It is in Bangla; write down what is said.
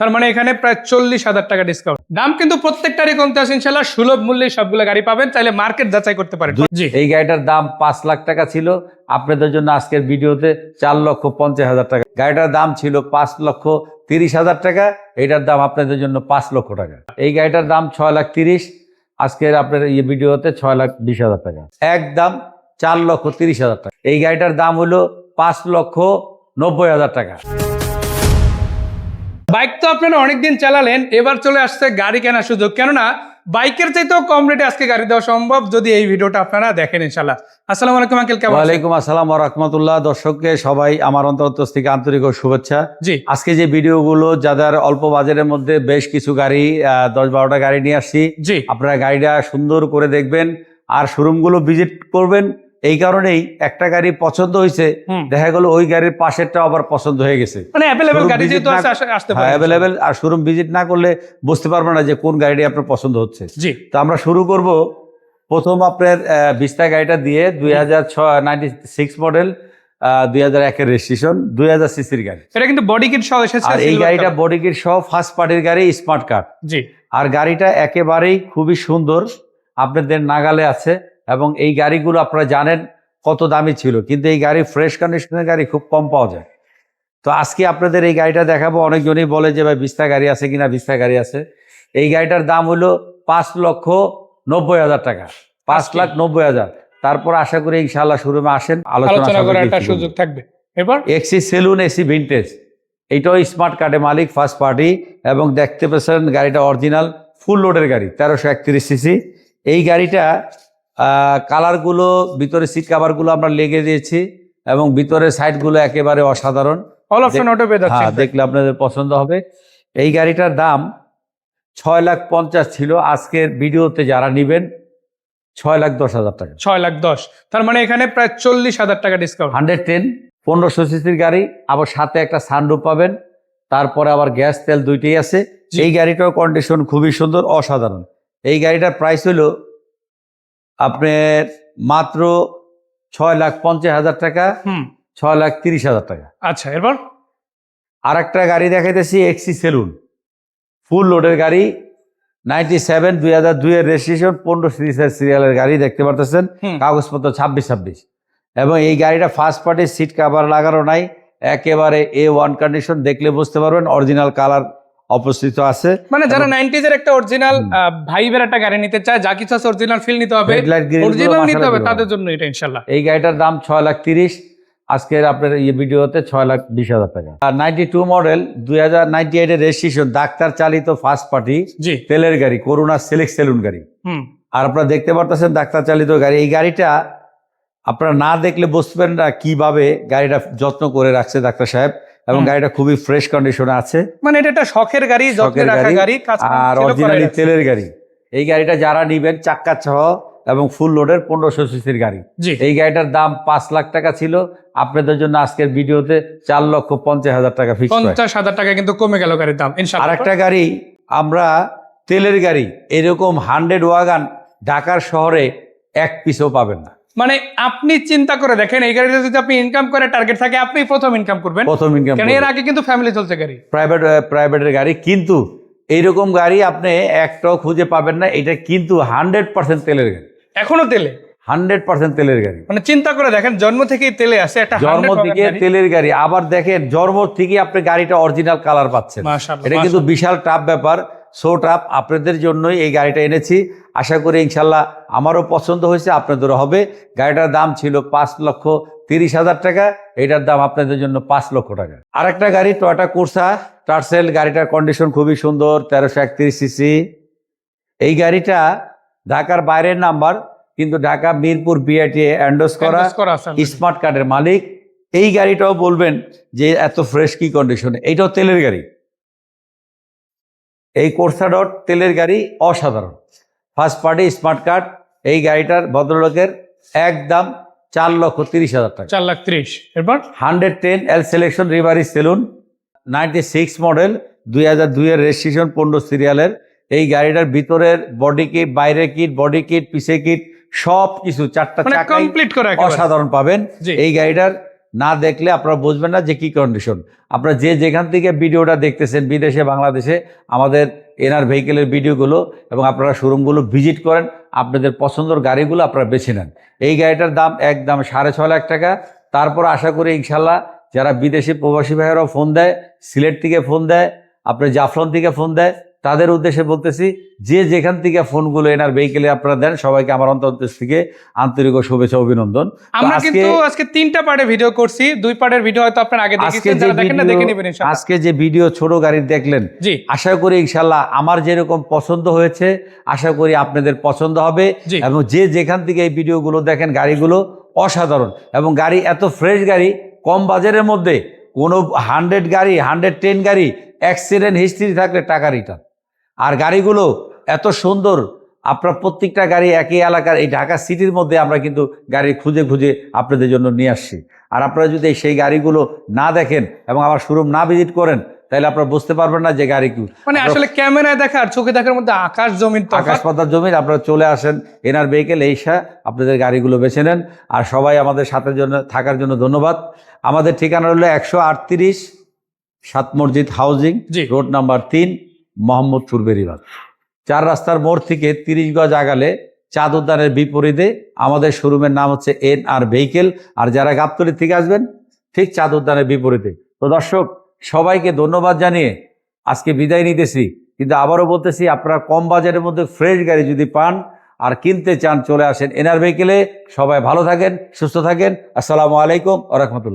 তার মানে এখানে প্রায় চল্লিশ হাজার টাকা ডিসকাউন্ট দাম কিন্তু প্রত্যেকটারই কমতে আছে ইনশাল্লাহ সুলভ মূল্যে সবগুলো গাড়ি পাবেন তাহলে মার্কেট যাচাই করতে পারেন। জি। এই গাড়িটার দাম পাঁচ লাখ টাকা ছিল। আপনাদের জন্য আজকের ভিডিওতে চার লক্ষ পঞ্চাশ হাজার টাকা। গাড়িটার দাম ছিল পাঁচ লক্ষ তিরিশ হাজার টাকা। এইটার দাম আপনাদের জন্য পাঁচ লক্ষ টাকা। এই গাড়িটার দাম ছয় লাখ তিরিশ। আজকের আপনার এই ভিডিওতে ছয় লাখ বিশ হাজার টাকা। একদম চার লক্ষ তিরিশ হাজার টাকা। এই গাড়িটার দাম হলো পাঁচ লক্ষ নব্বই হাজার টাকা। বাইক তো আপনারা অনেকদিন চালালেন এবার চলে আসছে গাড়ি কেনার সুযোগ। কেননা বাইকের চাইতেও কম রেটে আজকে গাড়ি দেওয়া সম্ভব যদি এই ভিডিওটা আপনারা দেখেন ইনশাল্লাহ আসসালামু আলাইকুম আঙ্কেল কেমন? ওয়ালাইকুম আসসালাম রহমতুল্লাহ। দর্শককে সবাই আমার অন্তর্ত থেকে আন্তরিক শুভেচ্ছা। জি। আজকে যে ভিডিওগুলো যাদের অল্প বাজারের মধ্যে বেশ কিছু গাড়ি আহ, দশ বারোটা গাড়ি নিয়ে আসছি জি। আপনারা গাড়িটা সুন্দর করে দেখবেন আর শোরুমগুলো ভিজিট করবেন এই কারণেই একটা গাড়ি পছন্দ হয়েছে দেখা গেল ওই গাড়ির পাশেরটা আবার পছন্দ হয়ে গেছে। মানে অ্যাভেলেবেল গাড়ি যেহেতু না- আসতে হ্যাঁ পারে। অ্যাভেলেবেল আর শোরুম ভিজিট না করলে বুঝতে পারবে না যে কোন গাড়িটি আপনার পছন্দ হচ্ছে। জি। তো আমরা শুরু করব প্রথম আপনার বিস্তা গাড়িটা দিয়ে দুই হাজার সিক্স মডেল দুই হাজার একের রেজিস্ট্রেশন দুই হাজার সিসির গাড়ি। এটা কিন্তু বডি কিট সহ এসেছে আর এই গাড়িটা বডি কিট সহ ফার্স্ট পার্টির গাড়ি স্মার্ট কার্ড জি। আর গাড়িটা একেবারেই খুবই সুন্দর আপনাদের নাগালে আছে। এবং এই গাড়িগুলো আপনারা জানেন কত দামি ছিল কিন্তু এই গাড়ি ফ্রেশ কন্ডিশনের গাড়ি খুব কম পাওয়া যায়। তো আজকে আপনাদের এই গাড়িটা দেখাবো অনেকজনই বলে যে ভাই বিস্তা গাড়ি আছে কিনা? বিস্তা গাড়ি আছে। এই গাড়িটার দাম হলো পাঁচ লক্ষ নব্বই হাজার টাকা। পাঁচ লাখ নব্বই হাজার। তারপর আশা করি ইনশাল্লাহ শুরুমে আসেন আলোচনা করার একটা সুযোগ থাকবে। এবার? Axio saloon AC vintage. এইটাও স্মার্ট কার্ডের মালিক ফার্স্ট পার্টি এবং দেখতে পেয়েছেন গাড়িটা অরিজিনাল ফুল লোডের গাড়ি তেরোশো একত্রিশ সিসি এই গাড়িটা কালারগুলো ভিতরে সিট কাভারগুলো আমরা লেগে দিয়েছি এবং ভিতরের সাইডগুলো একেবারে অসাধারণ। অল অপশন অটো পেয়ে হ্যাঁ যাচ্ছে দেখলে আপনাদের পছন্দ হবে। এই গাড়িটার দাম ছয় লাখ পঞ্চাশ ছিল। আজকের ভিডিওতে যারা নেবেন ছয় লাখ দশ হাজার টাকা। ছয় লাখ দশ। তার মানে এখানে প্রায় চল্লিশ হাজার টাকা ডিসকাউন্ট হান্ড্রেড টেন পনেরোশো সিসির গাড়ি আবার সাথে একটা সানরুফ পাবেন। তারপরে আবার গ্যাস তেল দুইটাই আছে। এই গাড়িটার কন্ডিশন খুবই সুন্দর অসাধারণ। এই গাড়িটার প্রাইস হলো আপনার মাত্র ছয় লাখ পঞ্চাশ হাজার টাকা ছয় লাখ তিরিশ হাজার টাকা। আচ্ছা এরপর? আর একটা গাড়ি দেখাইতেছি এক্সি সেলুন ফুল লোডের গাড়ি নাইনটি সেভেন দুই হাজার দুইয়ের রেজিস্ট্রেশন পনেরো সিরিজের সিরিয়ালের গাড়ি দেখতে পারতেছেন কাগজপত্র ছাব্বিশ ছাব্বিশ। এবং এই গাড়িটা ফার্স্ট পার্টির সিট কাভার লাগানো নাই একেবারে এ ওয়ান কন্ডিশন দেখলে বুঝতে পারবেন অরিজিনাল কালার অবস্থিত আছে। মানে যারা নাইনটিজ এর একটা অরিজিনাল ভাইবের একটা গাড়ি নিতে চায় যা কিছু আছে অরিজিনাল ফিল নিতে হবে। অরিজিনাল নিতে হবে তাদের জন্য এটা ইনশাল্লাহ। এই গাড়িটার দাম ছয় লাখ তিরিশ। আজকের আপনার এই ভিডিওতে ছয় লাখ বিশ হাজার টাকা। আর নাইনটি টু মডেল দুই হাজার নাইনটি এইটের রেজিস্ট্রেশন ডাক্তার চালিত ফার্স্ট পার্টি তেলের গাড়ি করোনা সিলেক্ট সেলুন গাড়ি। হুম। আর আপনারা দেখতে পারতেছেন ডাক্তার চালিত গাড়ি। এই গাড়িটা আপনারা না দেখলে বুঝতে পারেন না কীভাবে গাড়িটা যত্ন করে রাখছে ডাক্তার সাহেব। এবং গাড়িটা খুবই ফ্রেশ কন্ডিশনে আছে। মানে এটা একটা শখের গাড়ি শখের গাড়ি, আর অরিজিনালি তেলের গাড়ি। এই গাড়িটা যারা নিবেন চাক্কা সহ এবং ফুল লোডের পনেরোশো সিসির গাড়ি। এই গাড়িটার দাম পাঁচ লাখ টাকা ছিল। আপনাদের জন্য আজকের ভিডিওতে চার লক্ষ পঞ্চাশ হাজার টাকা ফিক্স পঞ্চাশ হাজার টাকা কিন্তু কমে গেল গাড়ির দাম আর একটা গাড়ি আমরা তেলের গাড়ি এরকম হান্ড্রেড ওয়াগান ঢাকার শহরে এক পিসও পাবেন না। মানে আপনি চিন্তা করে দেখেন এই গাড়িতে যদি আপনি ইনকাম করে টার্গেট থাকে আপনি প্রথম ইনকাম করবেন। প্রথম ইনকাম কেন এর আগে কিন্তু ফ্যামিলি চলছে গাড়ি। প্রাইভেট প্রাইভেটের গাড়ি কিন্তু এইরকম গাড়ি আপনি একটাও খুঁজে পাবেন না এটা কিন্তু হান্ড্রেড পার্সেন্ট তেলের গাড়ি। এখনও তেলে? হান্ড্রেড পার্সেন্ট তেলের গাড়ি। মানে চিন্তা করে দেখেন জন্ম থেকেই তেলে আছে একটা জন্ম থেকে তেলের গাড়ি। আবার দেখেন জন্ম থেকে আপনি গাড়িটা অরিজিনাল কালার পাচ্ছেন। এটা কিন্তু বিশাল টাফ ব্যাপার। সো টাফ আপনাদের জন্যই এই গাড়িটা এনেছি। আশা করি ইনশাল্লাহ আমারও পছন্দ হয়েছে আপনাদেরও হবে। গাড়িটার দাম ছিল পাঁচ লক্ষ তিরিশ হাজার টাকা এটার দাম আপনাদের জন্য পাঁচ লক্ষ টাকা। আর একটা গাড়ি টয়টা কোর্সা টার্সেল গাড়িটার কন্ডিশন খুবই সুন্দর তেরোশো একত্রিশ সিসি এই গাড়িটা ঢাকার বাইরের নাম্বার কিন্তু ঢাকা মিরপুর বিআইটি করা Endorse করা স্মার্ট কার্ডের মালিক। এই গাড়িটাও বলবেন যে এত ফ্রেশ কি কন্ডিশনে এইটাও তেলের গাড়ি। এই কোর্সা ডট তেলের গাড়ি অসাধারণ। ফার্স্ট পার্টি স্মার্ট কার্ড এই গাড়িটার ভদ্রলোকের একদম চার লক্ষ তিরিশ হাজার টাকা। চার লাখ ত্রিশ। এরপর? হান্ড্রেড টেন এল সিলেকশন রিভারি সেলুন নাইনটি সিক্স মডেল দুই হাজার দুইয়ের রেজিস্ট্রেশন পনেরো সিরিয়ালের এই গাড়িটার ভিতরের বডি কিট বাইরে কিট বডি কিট পিছে কিট সব কিছু চারটা চাকাই কমপ্লিট করে অসাধারণ পাবেন। এই গাড়িটার না দেখলে আপনারা বুঝবেন না যে কি কন্ডিশন আপনারা যে যেখান থেকে ভিডিওটা দেখতেছেন, বিদেশে, বাংলাদেশে, আমাদের এনার ভেহিকেলের ভিডিওগুলো এবং আপনারা শোরুমগুলো ভিজিট করেন, আপনাদের পছন্দের গাড়িগুলো আপনারা বেছে নেন। এই গাড়িটার দাম একদম সাড়ে ছ লাখ টাকা। তারপর আশা করি ইনশাল্লাহ যারা বিদেশি প্রবাসী ভাইয়েরাও ফোন দেয়, সিলেট থেকে ফোন দেয়, আপনার জাফলন থেকে ফোন দেয় তাদের উদ্দেশ্যে বলতেছি যে যেখান থেকে ফোনগুলো এনার ভেহিকেলে আপনারা দেন সবাইকে আমার অন্তর থেকে আন্তরিক শুভেচ্ছা অভিনন্দন। আমরা কিন্তু আজকে তিনটা পার্টে ভিডিও করছি দুই পার্টের ভিডিও হয়তো আপনারা আগে দেখেছেন যারা দেখেন না দেখে নেবেন ইনশাআল্লাহ। আজকে যে ভিডিও ছোট গাড়ির দেখলেন আশা করি ইনশাল্লাহ আমার যেরকম পছন্দ হয়েছে আশা করি আপনাদের পছন্দ হবে। এবং যে যেখান থেকে এই ভিডিওগুলো দেখেন গাড়িগুলো অসাধারণ। এবং গাড়ি এত ফ্রেশ গাড়ি কম বাজারের মধ্যে কোনো হান্ড্রেড গাড়ি হান্ড্রেড টেন গাড়ি অ্যাক্সিডেন্ট হিস্ট্রি থাকলে টাকা রিটার্ন আর গাড়িগুলো এত সুন্দর আপনার প্রত্যেকটা গাড়ি একই এলাকার এই ঢাকা সিটির মধ্যে আমরা কিন্তু গাড়ি খুঁজে খুঁজে আপনাদের জন্য নিয়ে আসছি। আর আপনারা যদি সেই গাড়িগুলো না দেখেন এবং আমার শোরুম না ভিজিট করেন তাহলে আপনারা বুঝতে পারবেন না যে গাড়ি কি। মানে আসলে ক্যামেরায় দেখা আর চোখে দেখার মধ্যে আকাশ জমিন আকাশ পাতার জমিন আপনারা চলে আসেন এনার ভেহিকেল এইসা আপনাদের গাড়িগুলো বেছে নেন। আর সবাই আমাদের সাথে জন্য থাকার জন্য ধন্যবাদ। আমাদের ঠিকানা হলো একশো আটত্রিশ সাত মসজিদ হাউজিং রোড নাম্বার তিন। মোহাম্মদপুর বেরিবাদ চার রাস্তার মোড় থেকে তিরিশ গজ আগালে চাঁদ উদ্যানের বিপরীতে আমাদের শোরুমের নাম হচ্ছে এন আর ভেহিকেল, আর যারা গাবতলি থেকে আসবেন, ঠিক চাঁদ উদ্যানের বিপরীতে। তো দর্শক, সবাইকে ধন্যবাদ জানিয়ে আজকে বিদায় নিতেছি, কিন্তু আবারও বলতেছি, আপনারা কম বাজারের মধ্যে ফ্রেশ গাড়ি যদি পান আর কিনতে চান, চলে আসেন এনআর ভেহিকেলে। সবাই ভালো থাকেন, সুস্থ থাকেন। আসসালামু আলাইকুম আ রহমতুল্লাহ।